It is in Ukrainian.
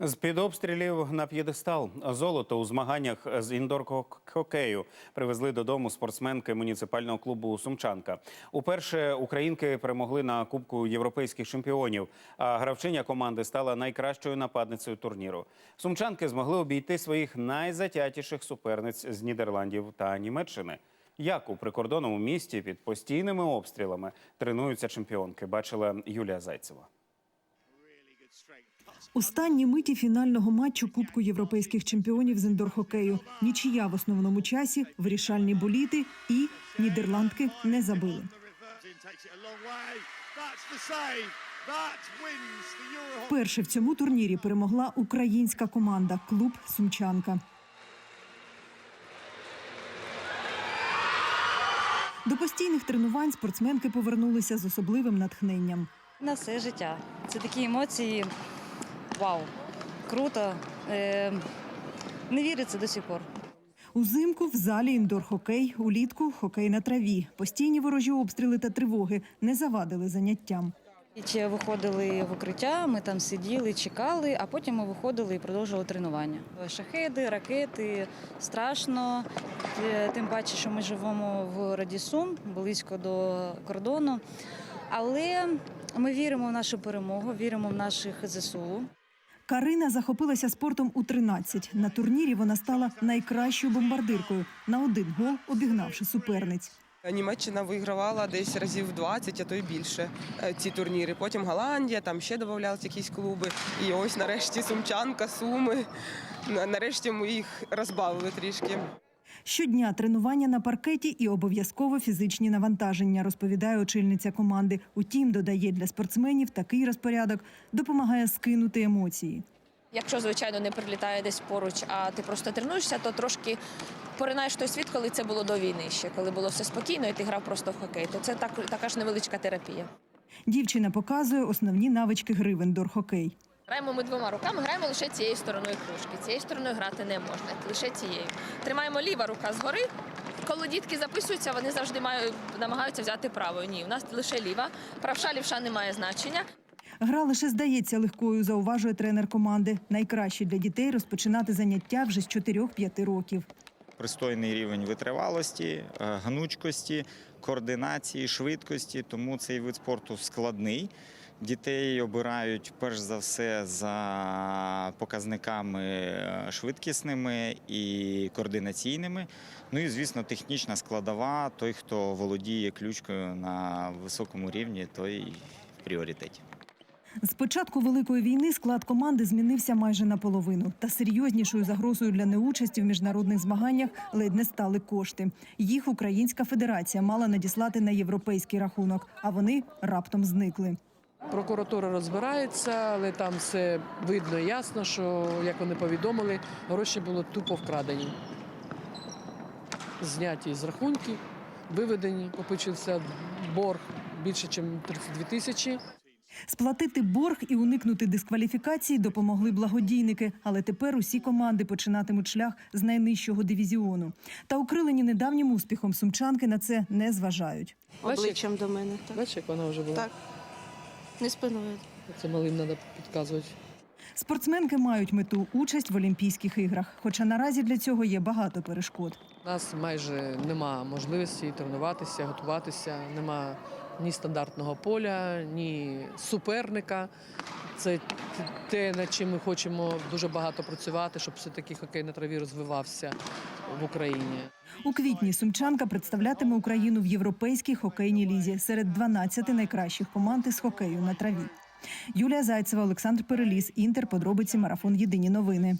З під обстрілів на п'єдестал золото у змаганнях з індор-хокею привезли додому спортсменки муніципального клубу Сумчанка. Уперше українки перемогли на Кубку європейських чемпіонів. А гравчиня команди стала найкращою нападницею турніру. Сумчанки змогли обійти своїх найзатятіших суперниць з Нідерландів та Німеччини. Як у прикордонному місті під постійними обстрілами тренуються чемпіонки, бачила Юлія Зайцева. Останні миті фінального матчу Кубку європейських чемпіонів з індор-хокею. Нічия в основному часі, вирішальні боліти і нідерландки не забили. Перше в цьому турнірі перемогла українська команда клуб Сумчанка. До постійних тренувань спортсменки повернулися з особливим натхненням. На все життя. Це такі емоції. Вау! Круто. Е, не віриться до сих пор. Узимку в залі індор-хокей, улітку хокей на траві. Постійні ворожі обстріли та тривоги не завадили заняттям. Чи виходили в укриття, ми там сиділи, чекали, а потім ми виходили і продовжували тренування. Шахеди, ракети, страшно. Е, Тим паче, що ми живемо в Радісум, близько до кордону. Але ми віримо в нашу перемогу, віримо в наших ЗСУ. Карина захопилася спортом у 13. На турнірі вона стала найкращою бомбардиркою на один гол, обігнавши суперниць. Німеччина вигравала десь разів 20, а то й більше е, ці турніри. Потім Голландія, там ще додавалися якісь клуби. І ось нарешті Сумчанка, Суми. Нарешті ми їх розбавили трішки. Щодня тренування на паркеті і обов'язково фізичні навантаження, розповідає очільниця команди. Утім, додає для спортсменів такий розпорядок допомагає скинути емоції. Якщо, звичайно, не прилітає десь поруч, а ти просто тренуєшся, то трошки поринаєш той світ, коли це було до війни ще, коли було все спокійно, і ти грав просто в хокей. То це так, така ж невеличка терапія. Дівчина показує основні навички гри в індор-хокей. Граємо ми двома руками, граємо лише цією стороною кружки. Цією стороною грати не можна, лише цією. Тримаємо ліва рука згори. Коли дітки записуються, вони завжди мають, намагаються взяти правою. Ні, у нас лише ліва. Правша, лівша не має значення. Гра лише здається легкою, зауважує тренер команди. Найкраще для дітей розпочинати заняття вже з 4-5 років. пристойний рівень витривалості, е, гнучкості, координації, швидкості. Тому цей вид спорту складний. Дітей обирають перш за все за показниками е, швидкісними і координаційними. Ну і звісно, технічна складова. Той, хто володіє ключкою на високому рівні, той в пріоритеті. З початку великої війни склад команди змінився майже наполовину. Та серйознішою загрозою для неучасті в міжнародних змаганнях ледь не стали кошти. Їх Українська Федерація мала надіслати на європейський рахунок, а вони раптом зникли. Прокуратура розбирається, але там все видно і ясно, що як вони повідомили, гроші були тупо вкрадені. Зняті з рахунків, виведені, попичився борг більше, ніж 32 тисячі. Сплатити борг і уникнути дискваліфікації допомогли благодійники, але тепер усі команди починатимуть шлях з найнижчого дивізіону. Та укрилені недавнім успіхом сумчанки на це не зважають. обличчям до мене. Так. Бачиш, як вона вже була? Так. Не спиною. Це малим треба підказувати. Спортсменки мають мету участь в Олімпійських іграх, хоча наразі для цього є багато перешкод. У нас майже нема можливості тренуватися, готуватися, нема ні стандартного поля, ні суперника. Це те, над чим ми хочемо дуже багато працювати, щоб все-таки хокей на траві розвивався в Україні. У квітні сумчанка представлятиме Україну в європейській хокейній лізі серед 12 найкращих команд із хокею на траві. Юлія Зайцева, Олександр Переліс, Інтер. Подробиці марафон Єдині новини.